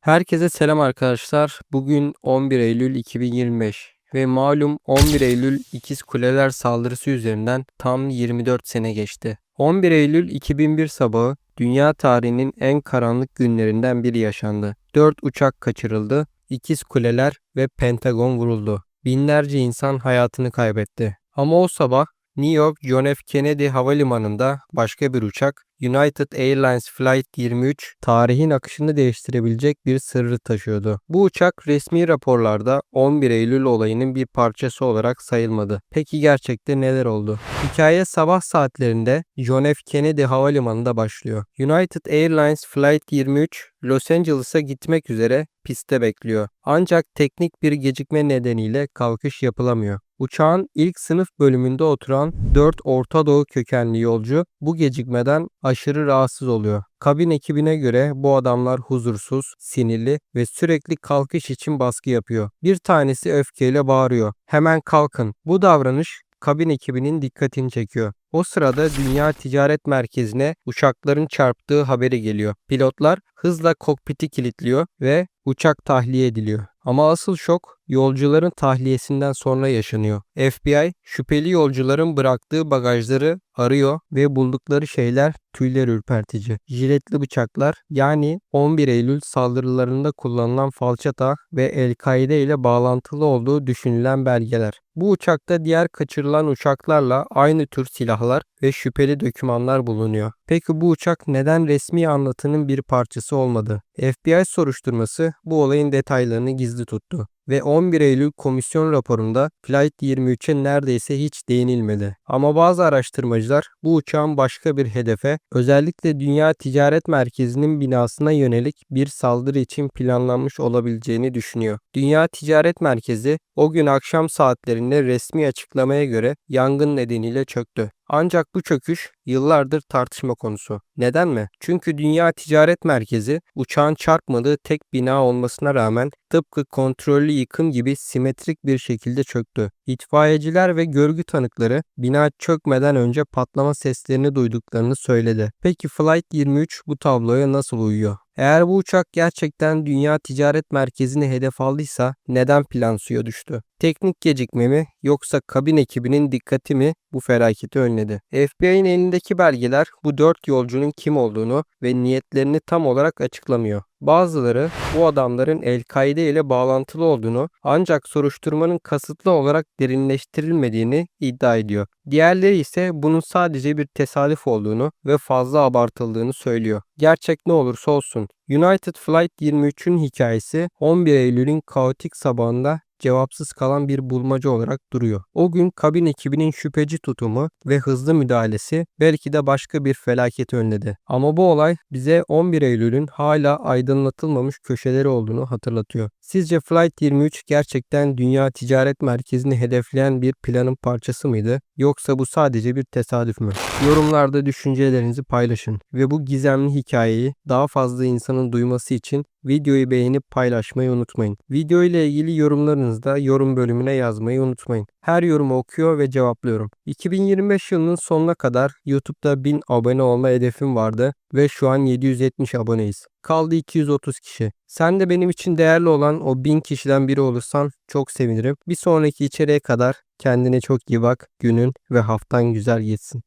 Herkese selam arkadaşlar. Bugün 11 Eylül 2025 ve malum 11 Eylül İkiz Kuleler saldırısı üzerinden tam 24 sene geçti. 11 Eylül 2001 sabahı dünya tarihinin en karanlık günlerinden biri yaşandı. 4 uçak kaçırıldı, İkiz Kuleler ve Pentagon vuruldu. Binlerce insan hayatını kaybetti. Ama o sabah New York John F. Kennedy Havalimanı'nda başka bir uçak United Airlines Flight 23 tarihin akışını değiştirebilecek bir sırrı taşıyordu. Bu uçak resmi raporlarda 11 Eylül olayının bir parçası olarak sayılmadı. Peki gerçekte neler oldu? Hikaye sabah saatlerinde John F. Kennedy Havalimanı'nda başlıyor. United Airlines Flight 23 Los Angeles'a gitmek üzere pistte bekliyor. Ancak teknik bir gecikme nedeniyle kalkış yapılamıyor. Uçağın ilk sınıf bölümünde oturan 4 Orta Doğu kökenli yolcu bu gecikmeden aşırı rahatsız oluyor. Kabin ekibine göre bu adamlar huzursuz, sinirli ve sürekli kalkış için baskı yapıyor. Bir tanesi öfkeyle bağırıyor. Hemen kalkın. Bu davranış kabin ekibinin dikkatini çekiyor. O sırada Dünya Ticaret Merkezi'ne uçakların çarptığı haberi geliyor. Pilotlar hızla kokpiti kilitliyor ve uçak tahliye ediliyor. Ama asıl şok yolcuların tahliyesinden sonra yaşanıyor. FBI şüpheli yolcuların bıraktığı bagajları arıyor ve buldukları şeyler tüyler ürpertici. Jiletli bıçaklar yani 11 Eylül saldırılarında kullanılan falçata ve El-Kaide ile bağlantılı olduğu düşünülen belgeler. Bu uçakta diğer kaçırılan uçaklarla aynı tür silahlar ve şüpheli dokümanlar bulunuyor. Peki bu uçak neden resmi anlatının bir parçası olmadı? FBI soruşturması bu olayın detaylarını gizli tuttu ve 11 Eylül komisyon raporunda Flight 23'e neredeyse hiç değinilmedi. Ama bazı araştırmacılar bu uçağın başka bir hedefe, özellikle Dünya Ticaret Merkezi'nin binasına yönelik bir saldırı için planlanmış olabileceğini düşünüyor. Dünya Ticaret Merkezi o gün akşam saatlerinde resmi açıklamaya göre yangın nedeniyle çöktü. Ancak bu çöküş yıllardır tartışma konusu. Neden mi? Çünkü Dünya Ticaret Merkezi uçağın çarpmadığı tek bina olmasına rağmen tıpkı kontrollü yıkım gibi simetrik bir şekilde çöktü. İtfaiyeciler ve görgü tanıkları bina çökmeden önce patlama seslerini duyduklarını söyledi. Peki Flight 23 bu tabloya nasıl uyuyor? Eğer bu uçak gerçekten Dünya Ticaret Merkezi'ni hedef aldıysa neden plan suya düştü? Teknik gecikme mi yoksa kabin ekibinin dikkati mi bu felaketi önledi? FBI'nin elindeki belgeler bu dört yolcunun kim olduğunu ve niyetlerini tam olarak açıklamıyor. Bazıları bu adamların El-Kaide ile bağlantılı olduğunu ancak soruşturmanın kasıtlı olarak derinleştirilmediğini iddia ediyor. Diğerleri ise bunun sadece bir tesadüf olduğunu ve fazla abartıldığını söylüyor. Gerçek ne olursa olsun United Flight 23'ün hikayesi 11 Eylül'ün kaotik sabahında cevapsız kalan bir bulmaca olarak duruyor. O gün kabin ekibinin şüpheci tutumu ve hızlı müdahalesi belki de başka bir felaket önledi. Ama bu olay bize 11 Eylül'ün hala aydınlatılmamış köşeleri olduğunu hatırlatıyor. Sizce Flight 23 gerçekten Dünya Ticaret Merkezi'ni hedefleyen bir planın parçası mıydı? Yoksa bu sadece bir tesadüf mü? Yorumlarda düşüncelerinizi paylaşın ve bu gizemli hikayeyi daha fazla insanın duyması için videoyu beğenip paylaşmayı unutmayın. Video ile ilgili yorumlarınızı da yorum bölümüne yazmayı unutmayın. Her yorumu okuyor ve cevaplıyorum. 2025 yılının sonuna kadar YouTube'da 1000 abone olma hedefim vardı ve şu an 770 aboneyiz. Kaldı 230 kişi. Sen de benim için değerli olan o 1000 kişiden biri olursan çok sevinirim. Bir sonraki içeriğe kadar kendine çok iyi bak. Günün ve haftan güzel geçsin.